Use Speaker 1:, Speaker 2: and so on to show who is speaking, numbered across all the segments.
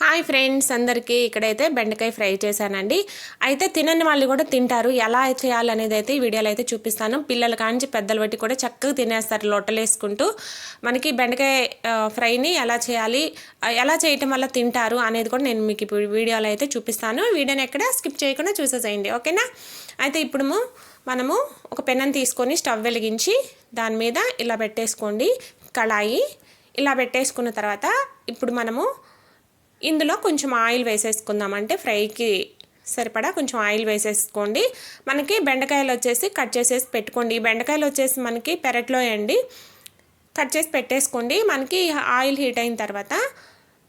Speaker 1: Hi friends అందరికీ ఇక్కడైతే బెండకాయ ఫ్రై చేశానండి. అయితే తినని వాళ్ళు కూడా తింటారు. ఎలా చేయాలనేది అయితే ఈ వీడియోలో అయితే చూపిస్తాను. పిల్లల కాంచి పెద్దలు బట్టి కూడా చక్కగా తినేస్తారు లొట్టలేసుకుంటూ మనకి బెండకాయ ఫ్రైని ఎలా చేయాలి ఎలా చేయటం వల్ల తింటారు అనేది కూడా నేను మీకు ఇప్పుడు వీడియోలో అయితే చూపిస్తాను. వీడియోని ఎక్కడ స్కిప్ చేయకుండా చూసేసేయండి. ఓకేనా? అయితే ఇప్పుడు మనము ఒక పెనం తీసుకొని స్టవ్ వెలిగించి దాని మీద ఇలా పెట్టేసుకోండి. కళాయి ఇలా పెట్టేసుకున్న తర్వాత ఇప్పుడు మనము ఇందులో కొంచెం ఆయిల్ వేసేసుకుందామంటే ఫ్రైకి సరిపడా కొంచెం ఆయిల్ వేసేసుకోండి. మనకి బెండకాయలు వచ్చేసి కట్ చేసేసి పెట్టుకోండి. ఈ బెండకాయలు వచ్చేసి మనకి పెరట్లో అండి కట్ చేసి పెట్టేసుకోండి. మనకి ఆయిల్ హీట్ అయిన తర్వాత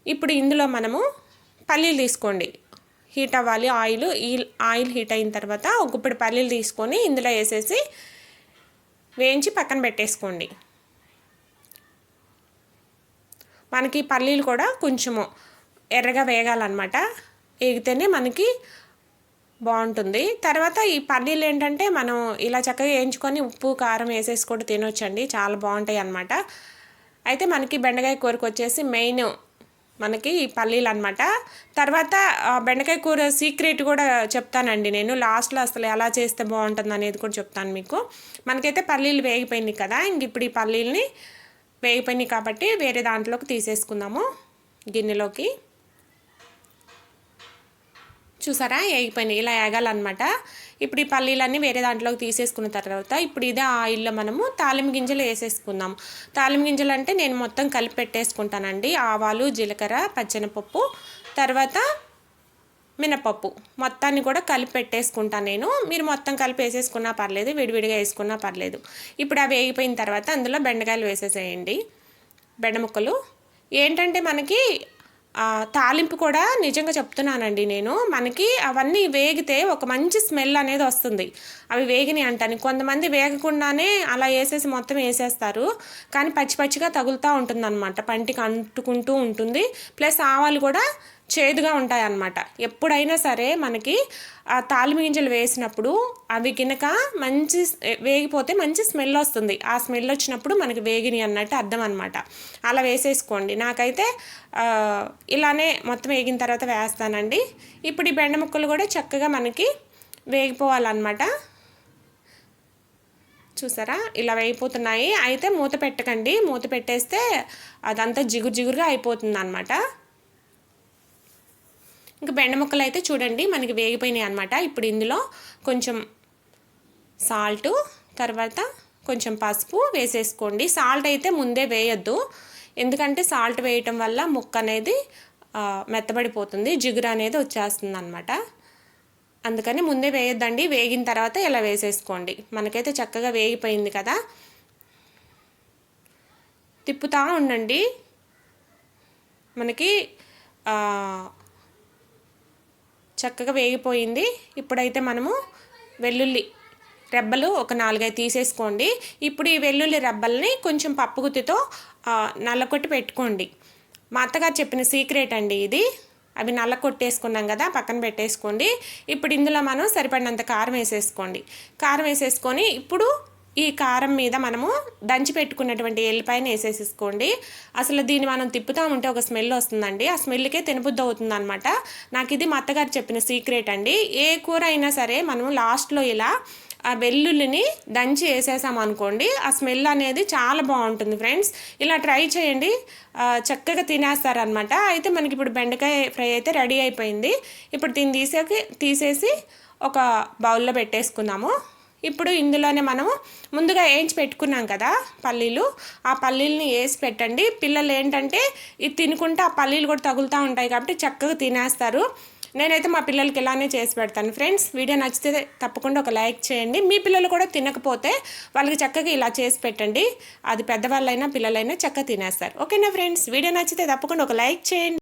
Speaker 1: ఇప్పుడు ఇందులో మనము పల్లీలు తీసుకోండి. హీట్ అవ్వాలి. ఆయిల్ ఈ ఆయిల్ హీట్ అయిన తర్వాత ఒక ఇప్పుడు పల్లీలు తీసుకొని ఇందులో వేసేసి వేయించి పక్కన పెట్టేసుకోండి. మనకి పల్లీలు కూడా కొంచెము ఎర్రగా వేగాలన్నమాట. వేగితేనే మనకి బాగుంటుంది. తర్వాత ఈ పల్లీలు ఏంటంటే మనం ఇలా చక్కగా వేయించుకొని ఉప్పు కారం వేసేసి కూడా తినొచ్చండి. చాలా బాగుంటాయి అన్నమాట. అయితే మనకి బెండకాయ కూరకు వచ్చేసి మెయిన్ మనకి ఈ పల్లీలు అనమాట తర్వాత బెండకాయ కూర సీక్రెట్ కూడా చెప్తానండి నేను. లాస్ట్లో అసలు ఎలా చేస్తే బాగుంటుంది అనేది కూడా చెప్తాను మీకు. మనకైతే పల్లీలు వేగిపోయినాయి కదా ఇంక ఇప్పుడు ఈ పల్లీలని వేగిపోయినాయి కాబట్టి వేరే దాంట్లోకి తీసేసుకుందాము గిన్నెలోకి. చూసారా? వేగిపోయినాయి ఇలా వేగాలన్నమాట ఇప్పుడు ఈ పల్లీలన్నీ వేరే దాంట్లోకి తీసేసుకున్న తర్వాత ఇప్పుడు ఇదే ఆయిల్లో మనము తాలింపు గింజలు వేసేసుకుందాం. తాలింపు గింజలు అంటే నేను మొత్తం కలిపి పెట్టేసుకుంటానండి. ఆవాలు జీలకర్ర పచ్చెనపప్పు తర్వాత మినపప్పు. మొత్తాన్ని కూడా కలిపి పెట్టేసుకుంటాను నేను. మీరు మొత్తం కలిపి వేసేసుకున్నా పర్లేదు విడివిడిగా వేసుకున్నా పర్లేదు. ఇప్పుడు అవి వేగిపోయిన తర్వాత అందులో బెండకాయలు వేసేసేయండి. బెండ ముక్కలు ఏంటంటే మనకి తాలింపు కూడా నిజంగా చెప్తున్నానండి నేను. మనకి అవన్నీ వేగితే ఒక మంచి స్మెల్ అనేది వస్తుంది. అవి వేగినాయి అంటాను. కొంతమంది వేగకుండానే అలా వేసేసి మొత్తం వేసేస్తారు. కానీ పచ్చి పచ్చిగా తగులుతూ ఉంటుంది అనమాట పంటికి అంటుకుంటూ ఉంటుంది. ప్లస్ ఆవాలు కూడా చేదుగా ఉంటాయి అన్నమాట ఎప్పుడైనా సరే మనకి ఆ తాలిమి గింజలు వేసినప్పుడు అవి గినక మంచి వేగిపోతే మంచి స్మెల్ వస్తుంది. ఆ స్మెల్ వచ్చినప్పుడు మనకి వేగిని అన్నట్టు అర్థం అనమాట అలా వేసేసుకోండి. నాకైతే ఇలానే మొత్తం వేగిన తర్వాత వేస్తానండి. ఇప్పుడు ఈ బెండ ముక్కలు కూడా చక్కగా మనకి వేగిపోవాలన్నమాట. చూసారా? ఇలా వేగిపోతున్నాయి. అయితే మూత పెట్టకండి. మూత పెట్టేస్తే అదంతా జిగురు జిగురుగా అయిపోతుంది అనమాట ఇంకా బెండ ముక్కలు అయితే చూడండి మనకి వేగిపోయినాయి అనమాట ఇప్పుడు ఇందులో కొంచెం సాల్ట్ తర్వాత కొంచెం పసుపు వేసేసుకోండి. సాల్ట్ అయితే ముందే వేయొద్దు. ఎందుకంటే సాల్ట్ వేయటం వల్ల ముక్క అనేది మెత్తబడిపోతుంది జిగురు అనేది వచ్చేస్తుంది అనమాట అందుకని ముందే వేయొద్దండి. వేగిన తర్వాత ఇలా వేసేసుకోండి. మనకైతే చక్కగా వేగిపోయింది కదా. తిప్పుతూ ఉండండి. మనకి చక్కగా వేగిపోయింది. ఇప్పుడైతే మనము వెల్లుల్లి రెబ్బలు ఒక నాలుగైదు తీసేసుకోండి. ఇప్పుడు ఈ వెల్లుల్లి రెబ్బల్ని కొంచెం పప్పు గుత్తితో నల్లకొట్టి పెట్టుకోండి. మా అత్తగారు చెప్పిన సీక్రెట్ అండి ఇది. అవి నల్ల కొట్టేసుకున్నాం కదా పక్కన పెట్టేసుకోండి. ఇప్పుడు ఇందులో మనం సరిపడినంత కారం వేసేసుకోండి. కారం వేసేసుకొని ఇప్పుడు ఈ కారం మీద మనము దంచి పెట్టుకున్నటువంటి ఎల్లిపాయను వేసేసేసుకోండి. అసలు దీన్ని మనం తిప్పుతా ఉంటే ఒక స్మెల్ వస్తుందండి. ఆ స్మెల్కే తినబుద్ధి అవుతుంది అనమాట నాకు ఇది మా అత్తగారు చెప్పిన సీక్రెట్ అండి. ఏ కూర అయినా సరే మనము లాస్ట్లో ఇలా ఆ వెల్లుల్లిని దంచి వేసేసామనుకోండి ఆ స్మెల్ అనేది చాలా బాగుంటుంది ఫ్రెండ్స్. ఇలా ట్రై చేయండి. చక్కగా తినేస్తారనమాట అయితే మనకి ఇప్పుడు బెండకాయ ఫ్రై అయితే రెడీ అయిపోయింది. ఇప్పుడు దీన్ని తీసేకి తీసేసి ఒక బౌల్లో పెట్టేసుకుందాము. ఇప్పుడు ఇందులోనే మనము ముందుగా వేయించి పెట్టుకున్నాం కదా పల్లీలు. ఆ పల్లీలని వేసి పెట్టండి. పిల్లలు ఏంటంటే ఇది తినుకుంటే ఆ పల్లీలు కూడా తగులుతూ ఉంటాయి కాబట్టి చక్కగా తినేస్తారు. నేనైతే మా పిల్లలకి ఇలానే చేసి పెడతాను ఫ్రెండ్స్. వీడియో నచ్చితే తప్పకుండా ఒక లైక్ చేయండి. మీ పిల్లలు కూడా తినకపోతే వాళ్ళకి చక్కగా ఇలా చేసి పెట్టండి. అది పెద్దవాళ్ళైనా పిల్లలైనా చక్కగా తినేస్తారు. ఓకేనా ఫ్రెండ్స్? వీడియో నచ్చితే తప్పకుండా ఒక లైక్ చేయండి.